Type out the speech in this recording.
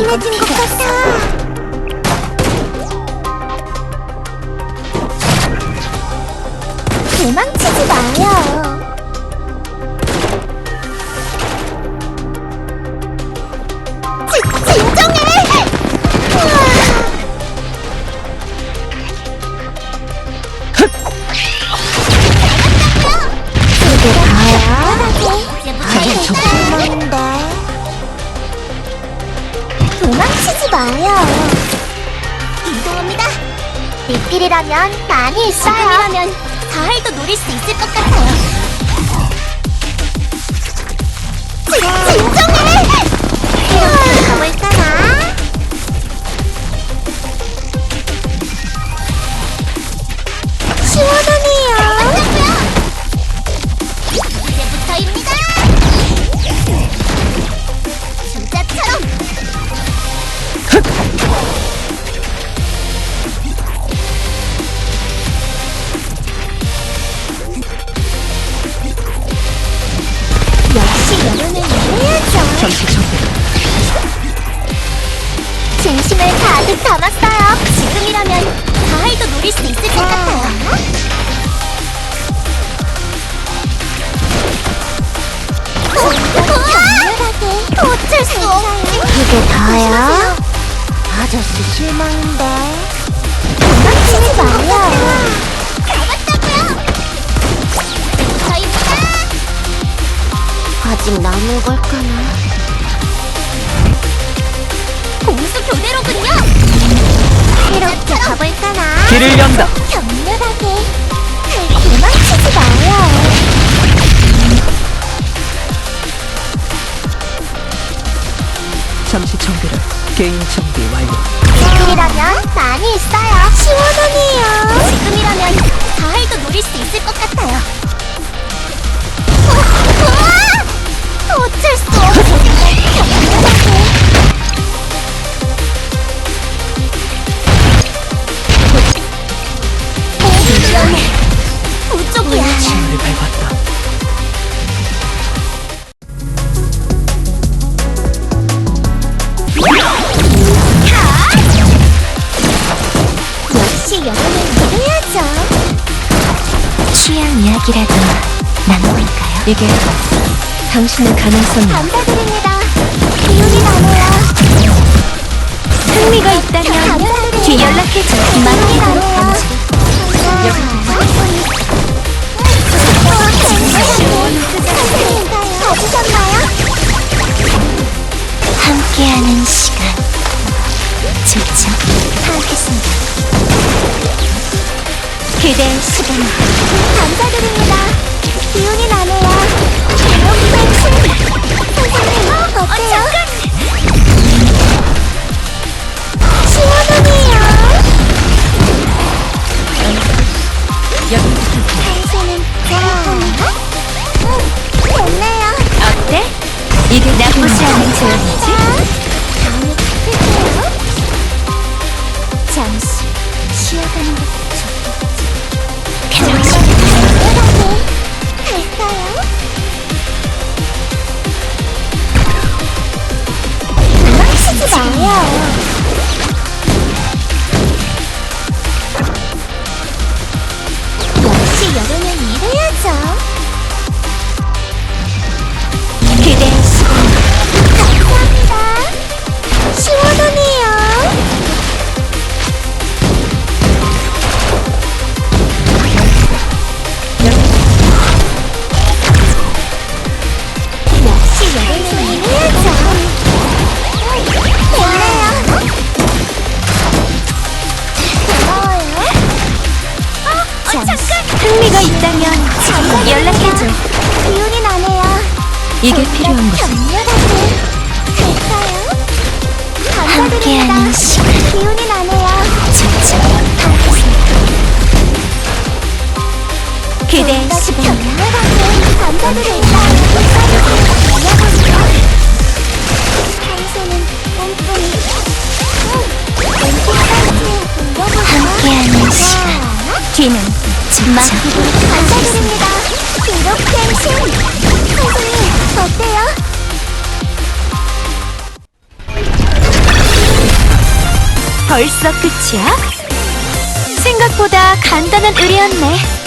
심해진 것 같아. 도망치지 마요. 리필이라면 많이 있어요 지금이라면 가을도 노릴 수 있을 것 같아요 진, 진정해! 잠시 정비. 진심을 가득 담았어요. 지금이라면 가을도 노릴 수 있을 것 같아요. 어쩔 수 없지 이게 다야? 아저씨 실망인데 도망치지 잡았다고요 저입니다 아직 남은 걸까나 길을 연다. 격렬하게 도망치지 마요 잠시 정비를 개인 정비 완료. 지금이라면 많이 있어 역시 여름은 이래야죠. 취향 이야기라도 나눠볼까요? 이게 당신의 가능성이 감사드립니다. 기운이 나네요. 흥미가 있다면 뒤 연락해줘. 기운이 마음대로 나네요. 던져. 가주셨나요? 함께하는 시간 좋죠? 알겠습니다. 그대의 시간 감사드립니다. 기운이 나네요. 이렇게 선생님, 어때요? 시원하네요. 당신은 됐네요. 어때? 이게 나쁘지 않은 조언이지? 잠시 쉬어가는 것 어, 잠시 흥미가 있다면 연락해줘 기운이 나네요. 이게 필요한 거지 격렬하게 감사드립니다. 시간 귀는 진짜 감사드립니다. 기록 갱신! 선생님, 어때요? 벌써 끝이야? 생각보다 간단한 의리였네